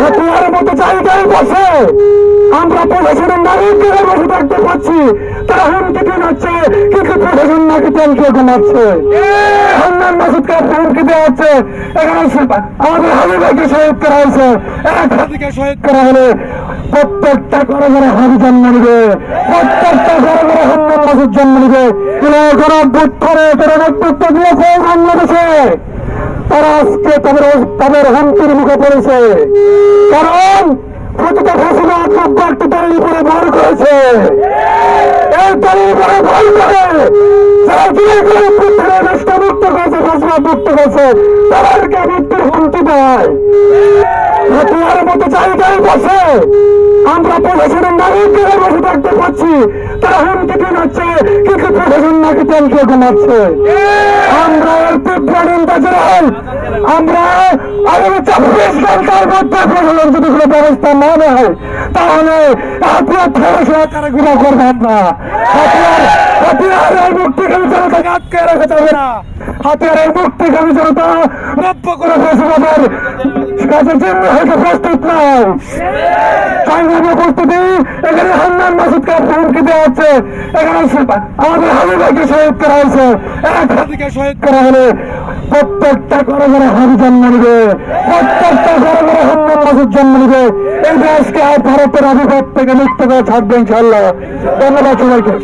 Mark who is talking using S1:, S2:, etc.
S1: হাতিয়ার মতো জায়গায় বসে। আমরা প্রশাসনের নাগরিকদের বসে থাকতে পারছি। তারা হুমকি দিয়ে যাচ্ছে কিন্তু প্রশাসন নাকি ট্যাঙ্কি ঘুমাচ্ছে। হান্নান মাসুদকে হুমকি দেওয়া হচ্ছে। এখানে আমাদের শহীদ করা হয়েছে। এক হাতিকে শহীদ করা হলে প্রত্যেকটা ঘরে ঘরে হাবি জন্ম নিবে। প্রত্যেকটা ঘরে ঘরে হান্নান মাসুদ জন্ম নিবে। যারা বুট করে তারা নেতৃত্ব দিয়েছে বাংলাদেশে। তারা আজকে তাদের তাদের হুমকির মুখে পড়েছে। কারণ প্রতিটা ফসলে একটা তৈরি করে ভর করেছে। এই তৈরি করে ভর করে করে বসে আমরা প্রশাসন নাকি আমরা আমরা আগামী চব্বিশ ঘণ্টার মধ্যে প্রশাসন যদি কোনো ব্যবস্থা না নেয়, তাহলে হাতিয়ার ফেরত সরকারে গুণা করবে আমরা হাতিয়ার হাতিয়ারের মুক্তিকামী জনতাকে আটকে রাখা যাবে না। জনতা নব্য করে হতে প্রস্তুত নয় এখানে আমাদের হাবিবাকে শহীদ করা হয়েছে শহীদ করা হলে। প্রত্যেকটা করে করে হাবি জন্ম নিবে। প্রত্যেকটা করে করে হান্নান মাসুদ জন্ম নিবে। এই দেশকে আর ভারতের আবির্ভাব থেকে মুক্ত করে ছাড়বে ইনশাল্লাহ ধন্যবাদ সবাইকে।